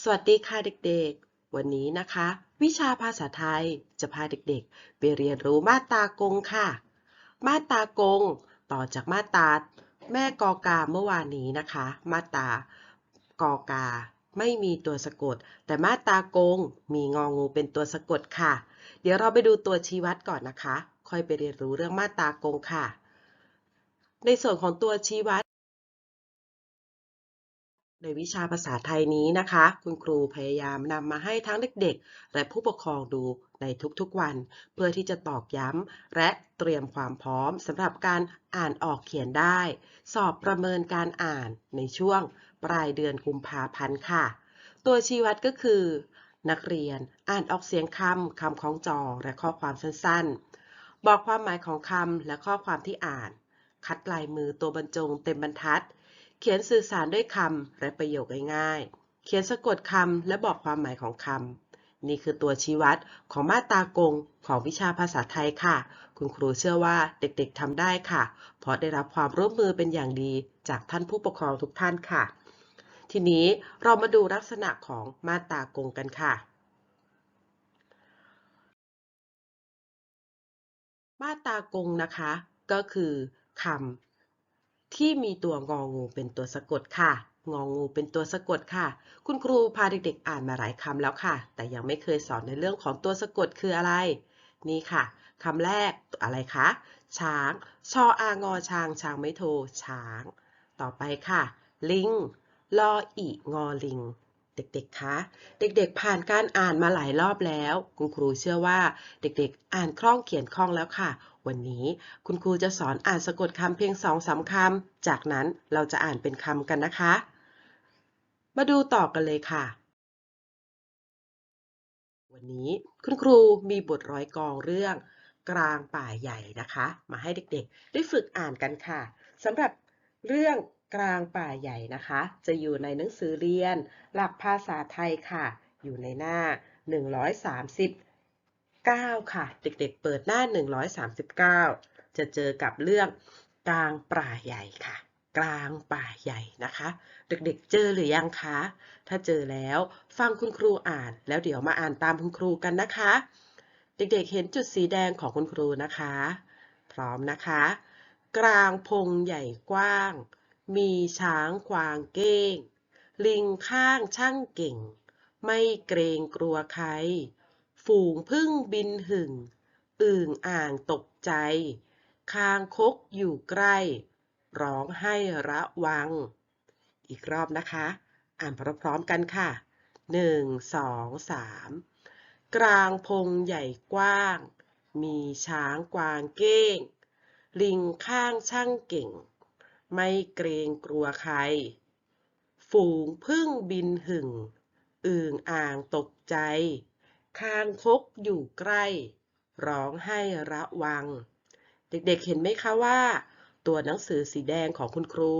สวัสดีค่ะเด็กๆ วันนี้นะคะ วิชาภาษาไทยจะพาเด็กๆ ไปเรียนรู้มาตากงค่ะ มาตากง ต่อจากมาตาแม่กอกาเมื่อวานนี้นะคะ มาตากอกา ไม่มีตัวสะกด แต่มาตากงมีงองูเป็นตัวสะกดค่ะ เดี๋ยวเราไปดูตัวชี้วัดก่อนนะคะ ค่อยไปเรียนรู้เรื่องมาตากงค่ะ ในส่วนของตัวชี้วัด ในวิชาภาษาไทยนี้นะคะ คุณครูพยายามนำมาให้ทั้งเด็กๆ และผู้ปกครองดูในทุกๆวัน เพื่อที่จะตอกย้ำและเตรียมความพร้อมสำหรับการอ่านออกเขียนได้ สอบประเมินการอ่านในช่วงปลายเดือนกุมภาพันธ์ค่ะ ตัวชี้วัดก็คือ นักเรียนอ่านออกเสียงคำคำคล้องจองและข้อความสั้นๆ บอกความหมายของคำและข้อความที่อ่าน คัดลายมือตัวบรรจงเต็มบรรทัด เขียนสื่อสารด้วยคำและประโยคง่ายๆ เขียนสะกดคำและบอกความหมายของคำ นี่คือตัวชี้วัดของมาตากงของวิชาภาษาไทยค่ะ คุณครูเชื่อว่าเด็กๆทำได้ค่ะ เพราะได้รับความร่วมมือเป็นอย่างดีจากท่านผู้ปกครองทุกท่านค่ะ ทีนี้เรามาดูลักษณะของมาตากงกันค่ะมาตากงนะคะ ก็คือคำ ที่มีตัวงองูเป็นตัวสะกดค่ะ งองูเป็นตัวสะกดค่ะ คุณครูพาเด็กๆอ่านมาหลายคำแล้วค่ะ แต่ยังไม่เคยสอนในเรื่องของตัวสะกดคืออะไร นี่ค่ะคำแรกอะไรคะ ช้าง ชออางอช้าง ช้างไม่โท ช้าง ต่อไปค่ะ ลิง ลออีงอลิง เด็กๆ คะ เด็กๆ ผ่านการอ่านมาหลายรอบแล้ว คุณครูเชื่อว่าเด็กๆ อ่านคล่องเขียนคล่องแล้วค่ะ วันนี้คุณครูจะสอนอ่านสะกดคำเพียงสองสามคำ จากนั้นเราจะอ่านเป็นคำกันนะคะ มาดูต่อกันเลยค่ะ วันนี้คุณครูมีบทร้อยกองเรื่อง กลางป่าใหญ่นะคะ มาให้เด็กๆ ได้ฝึกอ่านกันค่ะสำหรับเรื่อง กลางป่าใหญ่นะคะ จะอยู่ในหนังสือเรียน หลักภาษาไทยค่ะ อยู่ในหน้า 139 ค่ะ เด็กๆ เปิดหน้า 139 จะเจอกับเรื่องกลางป่าใหญ่ค่ะ กลางป่าใหญ่นะคะ เด็กๆ เจอหรือยังคะ ถ้าเจอแล้วฟังคุณครูอ่านแล้วเดี๋ยวมาอ่านตามคุณครูกันนะคะ เด็กๆ เห็นจุดสีแดงของคุณครูนะคะ พร้อมนะคะ กลางพงใหญ่กว้าง มีช้างกวางเก้ง ลิงข้างช่างเก่ง ไม่เกรงกลัวใคร ฝูงพึ่งบินหึ่ง อึ่งอ่างตกใจ คางคกอยู่ใกล้ ร้องให้ระวัง อีกรอบนะคะ อ่านพร้อมๆกันค่ะหนึ่งสองสามกลางพงใหญ่กว้าง มีช้างกวางเก้ง ลิงข้างช่างเก่ง ไม่เกรงกลัวใคร ฝูงพึ่งบินหึ่ง อึ่งอ่างตกใจ คางคกอยู่ใกล้ ร้องให้ระวัง เด็กๆเห็นไหมคะว่า ตัวหนังสือสีแดงของคุณครู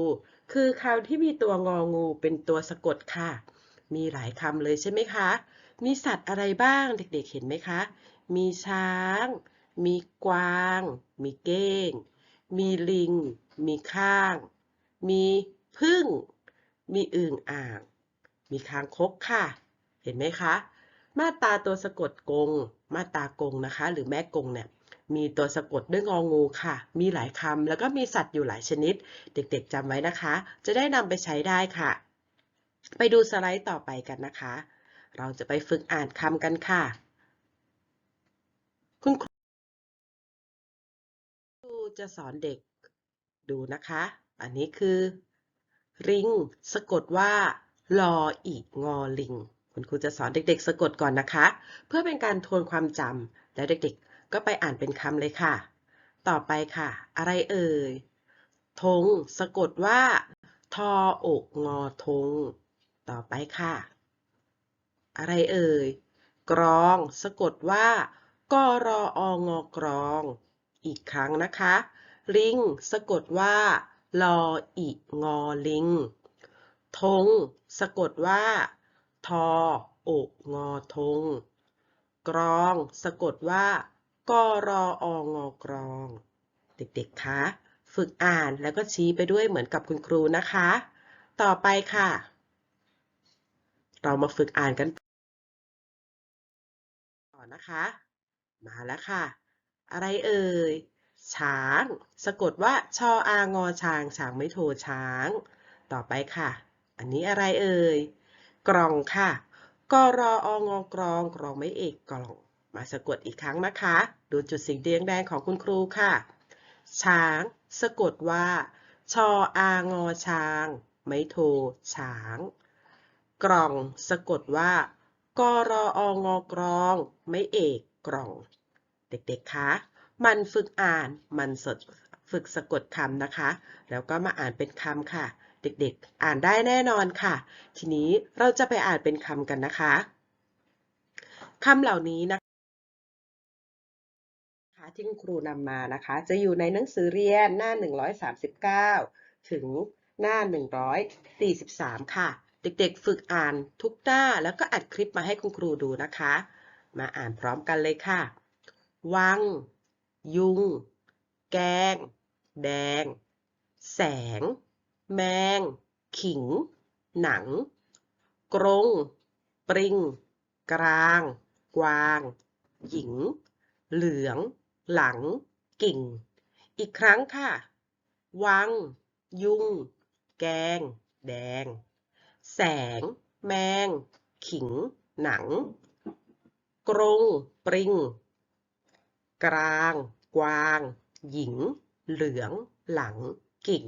คือคำที่มีตัวงองูเป็นตัวสะกดค่ะ มีหลายคำเลยใช่ไหมคะ มีสัตว์อะไรบ้างเด็กๆเห็นไหมคะ มีช้าง มีกวาง มีเก้ง มีลิง มีข้าง มีพึ่ง มีอึ่งอ่าง มีคางคกค่ะ เห็นไหมคะ มาตาตัวสะกดกง มาตากงนะคะ หรือแม่กงเนี่ยมีตัวสะกดด้วยงองูค่ะ มีหลายคำแล้วก็มีสัตว์อยู่หลายชนิด เด็กๆจำไว้นะคะ จะได้นำไปใช้ได้ค่ะ ไปดูสไลด์ต่อไปกันนะคะ เราจะไปฝึกอ่านคำกันค่ะ คุณครู จะสอนเด็กดูนะคะ อันนี้คือ ริง สะกดว่าลออีกงอลิง คุณครูจะสอนเด็ก ๆ สะกดก่อนนะคะ เพื่อเป็นการทวนความจำแล้วเด็กๆ ก็ไปอ่านเป็นคำเลยค่ะ ต่อไปค่ะ อะไรเอ่ยธงสะกดว่า ทออกงอธงต่อไปค่ะ อะไรเอ่ย กรอง สะกดว่ากรอองอกรอง อีกครั้งนะคะ ลิง สะกดว่า ลออีงอลิง ธง สะกดว่า ทออกงอธง กรอง สะกดว่ากรอองอกรอง เด็กๆ คะ ฝึกอ่านแล้วก็ชี้ไปด้วยเหมือนกับคุณครูนะคะ ต่อไปค่ะ เรามาฝึกอ่านกันต่อนะคะ มาแล้วค่ะ อะไรเอ่ย ช้าง สะกดว่าชออางอช้าง ช้างไม่โทช้าง ต่อไปค่ะ อันนี้อะไรเอ่ย กล่องค่ะกรอองกรองกรองไม่เอกกล่อง มาสะกดอีกครั้งนะคะ ดูจุดสีแดงแดงของคุณครูค่ะ ช้าง สะกดว่า ชออางอช้าง ไม่โทช้าง กล่อง สะกดว่ากรอองกรอง ไม่เอกกล่อง เด็กๆ คะมันฝึกอ่าน มันสดฝึกสะกดคำนะคะ แล้วก็มาอ่านเป็นคำค่ะ เด็กๆ อ่านได้แน่นอนค่ะ ทีนี้เราจะไปอ่านเป็นคำกันนะคะคำเหล่านี้นะคะที่คุณครูนำมานะคะ จะอยู่ในหนังสือเรียนหน้า 139 ถึงหน้า 143 ค่ะ เด็กๆ ฝึกอ่านทุกหน้าแล้วก็อัดคลิปมาให้คุณครูดูนะคะ มาอ่านพร้อมกันเลยค่ะ วัง ยุง แกง แดง แสง แมง ขิง หนัง กรง ปริง กลาง กวาง หญิง เหลือง หลัง กิ่ง อีกครั้งค่ะ วัง ยุง แกง แดง แสง แมง ขิง หนัง กรง ปริง กลาง กวาง หญิง เหลือง หลัง กิ่ง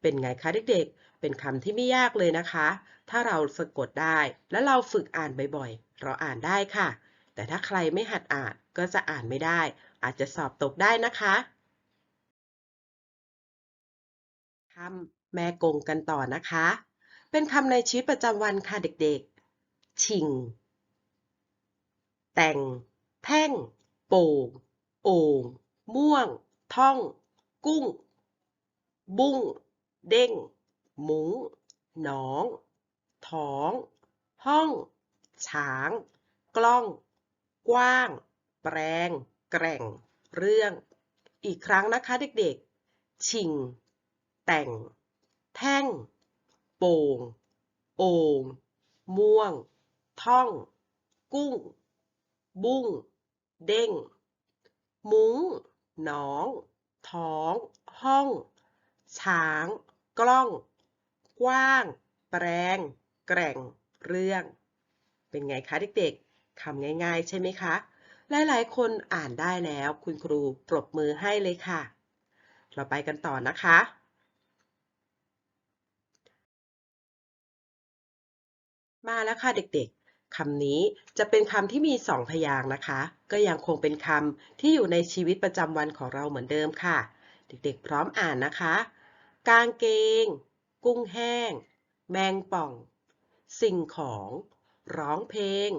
เป็นไงคะเด็กๆ เป็นคำที่ไม่ยากเลยนะคะ ถ้าเราสะกดได้ และเราฝึกอ่านบ่อยๆ เราอ่านได้ค่ะ แต่ถ้าใครไม่หัดอ่านก็จะอ่านไม่ได้ อาจจะสอบตกได้นะคะคำแม่กงกันต่อนะคะ เป็นคำในชีวิตประจำวันค่ะเด็กๆ ชิง แต่ง แท่ง โป่ง โอ่งม่วง ท่อง กุ้ง บุ้ง เด้ง หมุ้งหนอง ท้อง ห้องช้าง กล้อง กว้าง แปลง แกร่ง เรื่อง อีกครั้งนะคะเด็กๆ ชิง แต่ง แท่ง โป่ง โอ่ง ม่วง ท่อง กุ้ง บุ้ง เด้ง มุ้ง หนอง ท้อง ห้อง ช้าง กล้อง กว้าง แปลง แกร่ง เรื่อง เป็นไงคะเด็กๆ คำง่ายๆ ใช่ไหมคะ หลายๆ คนอ่านได้แล้วคุณครูปรบมือให้เลยค่ะ เราไปกันต่อนะคะมาแล้วค่ะเด็กๆ คำนี้จะเป็นคำที่มีสองพยางค์นะคะ ก็ยังคงเป็นคำที่อยู่ในชีวิตประจำวันของเราเหมือนเดิมค่ะ เด็กๆ พร้อมอ่านนะคะ กางเกง กุ้งแห้ง แมงป่อง สิ่งของ ร้องเพลง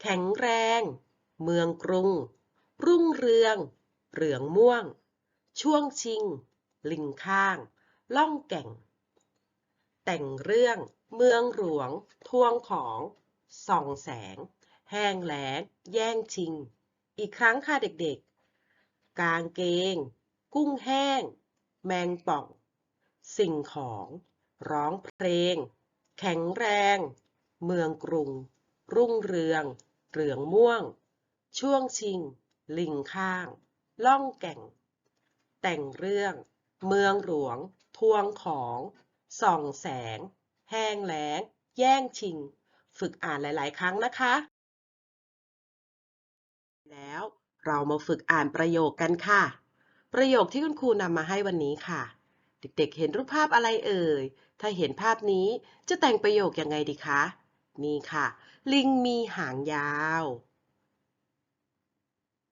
แข็งแรง เมืองกรุง รุ่งเรือง เหลืองม่วง ช่วงชิง ลิงข้าง ล่องแก่ง แต่งเรื่อง เมืองหลวง ทวงของ ส่องแสง แห้งแล้ง แย่งชิง อีกครั้งค่ะเด็กๆ กางเกง กุ้งแห้ง แมงป่อง สิ่งของ ร้องเพลง แข็งแรง เมืองกรุง รุ่งเรือง เหลืองม่วง ช่วงชิง ลิงข้าง ล่องแก่ง แต่งเรื่อง เมืองหลวง ทวงของ ส่องแสง แห้งแล้ง แย่งชิง ฝึกอ่านหลาย ๆ ครั้งนะคะ แล้วเรามาฝึกอ่านประโยคกันค่ะ ประโยคที่คุณครูนำมาให้วันนี้ค่ะ เด็ก ๆ เห็นรูปภาพอะไรเอ่ย ถ้าเห็นภาพนี้จะแต่งประโยคยังไงดีคะ นี่ค่ะ ลิงมีหางยาว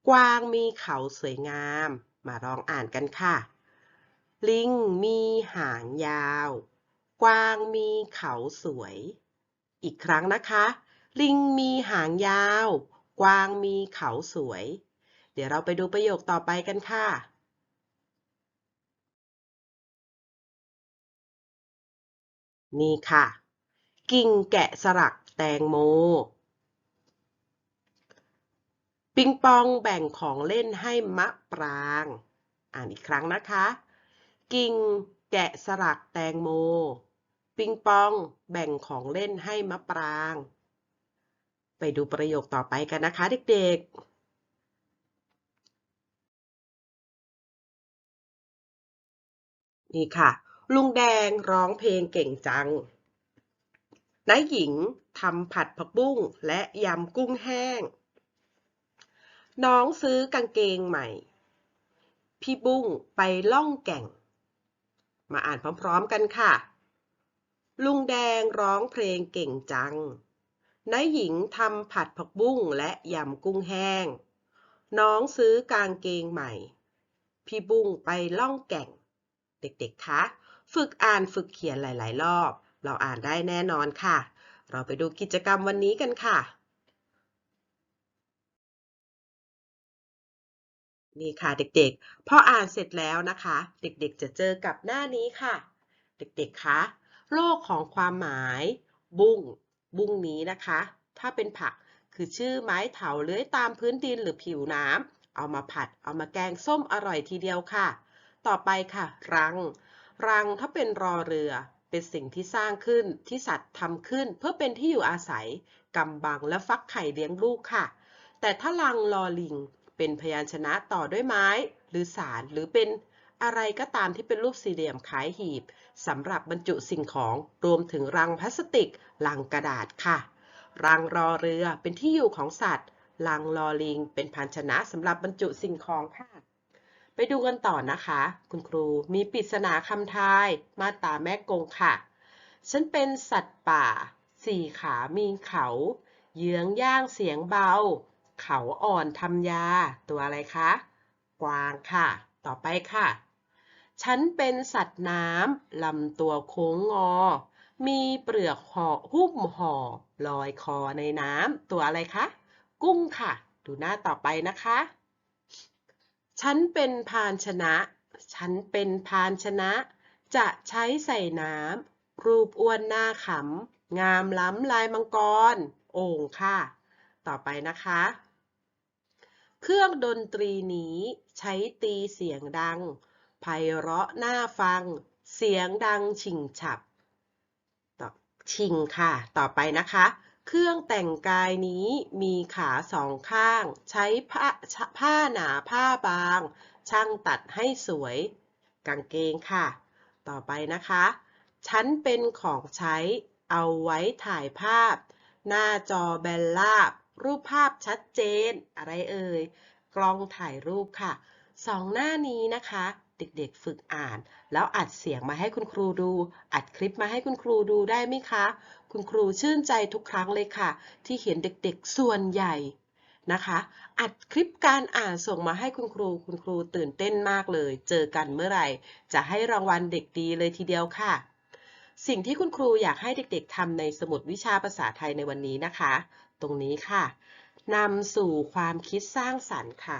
กวางมีเขาสวยงาม มาลองอ่านกันค่ะ ลิงมีหางยาว กวางมีเขาสวย อีกครั้งนะคะ ลิงมีหางยาว กวางมีเขาสวย เดี๋ยวเราไปดูประโยคต่อไปกันค่ะ นี่ค่ะ กิ่งแกะสลักแตงโม ปิงปองแบ่งของเล่นให้มะปราง อ่านอีกครั้งนะคะ กิ่งแกะสลักแตงโม ปิงปอง แบ่งของเล่นให้มะปราง ไปดูประโยคต่อไปกันนะคะเด็กๆนี่ค่ะ ลุงแดงร้องเพลงเก่งจังนายหญิงทำผัดผักบุ้งและยำกุ้งแห้ง น้องซื้อกางเกงใหม่ พี่บุ้งไปล่องแก่ง มาอ่านพร้อมๆกันค่ะ ลุงแดงร้องเพลงเก่งจังนายหญิงทำผัดผักบุ้งและยำกุ้งแห้ง น้องซื้อกางเกงใหม่ พี่บุ้งไปล่องแก่ง เด็กๆ คะ ฝึกอ่านฝึกเขียนหลาย ๆ รอบ เราอ่านได้แน่นอนค่ะ เราไปดูกิจกรรมวันนี้กันค่ะ นี่ค่ะเด็กๆ พออ่านเสร็จแล้วนะคะ เด็กๆ จะเจอกับหน้านี้ค่ะ เด็กๆ คะ โลกของความหมาย บุ้ง บุ้งนี้นะคะ ถ้าเป็นผักคือชื่อไม้เถาเลื้อยตามพื้นดินหรือผิวน้ำเอามาผัด เอามาแกงส้มอร่อยทีเดียวค่ะ ต่อไปค่ะ รัง รังถ้าเป็นรอเรือ เป็นสิ่งที่สร้างขึ้นที่สัตว์ทำขึ้น เพื่อเป็นที่อยู่อาศัยกำบังและฟักไข่เลี้ยงลูกค่ะ แต่ถ้ารังลอลิง เป็นพยัญชนะต่อด้วยไม้ หรือสารหรือเป็น อะไรก็ตามที่เป็นรูปสี่เหลี่ยมคล้ายหีบสำหรับบรรจุสิ่งของรวมถึงรังพลาสติกลังกระดาษค่ะ รังรอเรือเป็นที่อยู่ของสัตว์ลังลอลิง เป็นภาชนะสำหรับบรรจุสิ่งของค่ะ ไปดูกันต่อนะคะ คุณครูมีปริศนาคำทาย มาตาแม่กงค่ะ ฉันเป็นสัตว์ป่า สี่ขามีเขา เยื้องย่างเสียงเบา เขาอ่อนทำยา ตัวอะไรคะ กวางค่ะ ต่อไปค่ะ ฉันเป็นสัตว์น้ำลำตัวโค้งงอ มีเปลือกห่อหุ้มห่อลอยคอในน้ำตัวอะไรคะ กุ้งค่ะ ดูหน้าต่อไปนะคะ ฉันเป็นภานชนะ ฉันเป็นภานชนะ จะใช้ใส่น้ำรูปอ้วนหน้าขำงามล้ำลายมังกร โอ่งค่ะ ต่อไปนะคะ เครื่องดนตรีนี้ใช้ตีเสียงดัง ไพเราะน่าฟัง เสียงดังฉิงฉับต่อชิงค่ะ ต่อไปนะคะ เครื่องแต่งกายนี้มีขาสองข้าง ใช้ผ้าผ้าหนาผ้าบาง ช่างตัดให้สวย กางเกงค่ะ ต่อไปนะคะฉันเป็นของใช้เอาไว้ถ่ายภาพ หน้าจอแบนราบ รูปภาพชัดเจน อะไรเอ่ย กล้องถ่ายรูปค่ะ สองหน้านี้นะคะ เด็กๆ ฝึกอ่าน แล้วอัดเสียงมาให้คุณครูดู อัดคลิปมาให้คุณครูดูได้ไหมคะ คุณครูชื่นใจทุกครั้งเลยค่ะ ที่เห็นเด็กๆ ส่วนใหญ่นะคะ อัดคลิปการอ่านส่งมาให้คุณครู คุณครูตื่นเต้นมากเลย เจอกันเมื่อไหร่ จะให้รางวัลเด็กดีเลยทีเดียวค่ะ สิ่งที่คุณครูอยากให้เด็กๆทำในสมุดวิชาภาษาไทยในวันนี้นะคะ ตรงนี้ค่ะนำสู่ความคิดสร้างสรรค์ค่ะ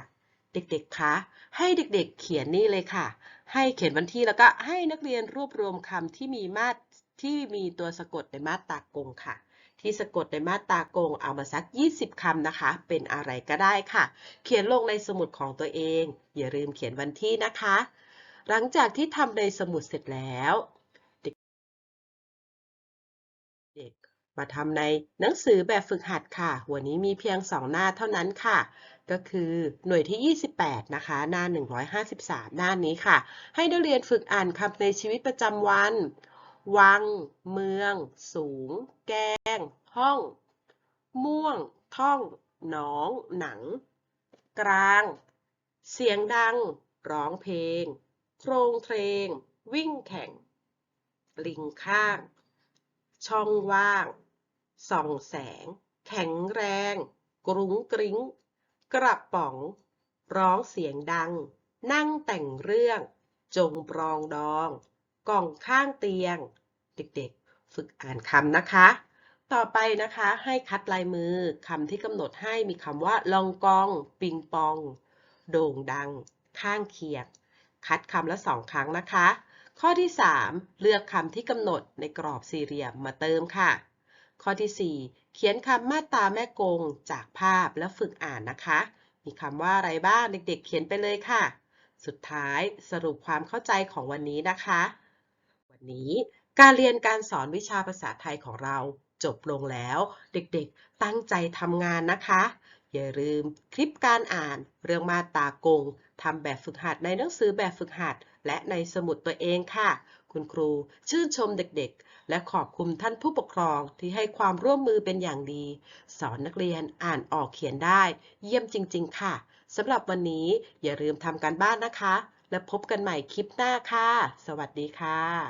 เด็กๆ คะ ให้เด็กๆ เขียนนี่เลยค่ะ ให้เขียนวันที่แล้วก็ให้นักเรียนรวบรวมคำที่มีมาตรที่มีตัวสะกดในมาตรากงค่ะ ที่สะกดในมาตรากงเอามาสัก 20คำนะคะ เป็นอะไรก็ได้ค่ะ เขียนลงในสมุดของตัวเอง อย่าลืมเขียนวันที่นะคะ หลังจากที่ทำในสมุดเสร็จแล้ว เด็ก มาทำในหนังสือแบบฝึกหัดค่ะ วันนี้มีเพียง 2 หน้าเท่านั้นค่ะ ก็คือหน่วยที่ 28 นะคะ หน้า 153 หน้านี้ค่ะ ให้นักเรียนฝึกอ่านคำในชีวิตประจำวัน วัง เมือง สูง แกง ห้อง ม่วง ท่อง หนอง หนัง กลาง เสียงดัง ร้องเพลง โครงเพลง วิ่งแข่ง ลิงข้างช่องว่าง ส่องแสง แข็งแรง กรุ้งกริ้ง กระป๋อง ร้องเสียงดัง นั่งแต่งเรื่อง จงปรองดอง กล่องข้างเตียง เด็กๆ ฝึกอ่านคำนะคะ ต่อไปนะคะให้คัดลายมือคำที่กำหนดให้มีคำว่า ลองกอง ปิงปอง โด่งดัง ข้างเคียง คัดคำละสองครั้งนะคะ ข้อที่ 3 เลือกคำที่กำหนดในกรอบสี่เหลี่ยมมาเติมค่ะ ข้อที่ 4 เขียนคำมาตราแม่กงจากภาพแล้วฝึกอ่านนะคะ มีคำว่าอะไรบ้างเด็ก ๆ เขียนไปเลยค่ะ สุดท้ายสรุปความเข้าใจของวันนี้นะคะ วันนี้การเรียนการสอนวิชาภาษาไทยของเราจบลงแล้ว เด็กๆ ตั้งใจทำงานนะคะ อย่าลืมคลิปการอ่าน เรื่องมาตากงทำแบบฝึกหัดในหนังสือแบบฝึกหัด และในสมุดตัวเองค่ะ คุณครูชื่นชมเด็กๆ และขอบคุณท่านผู้ปกครองที่ให้ความร่วมมือเป็นอย่างดี สอนนักเรียนอ่านออกเขียนได้ เยี่ยมจริง ๆ ค่ะสำหรับวันนี้อย่าลืมทำการบ้านนะคะ และพบกันใหม่คลิปหน้าค่ะ สวัสดีค่ะ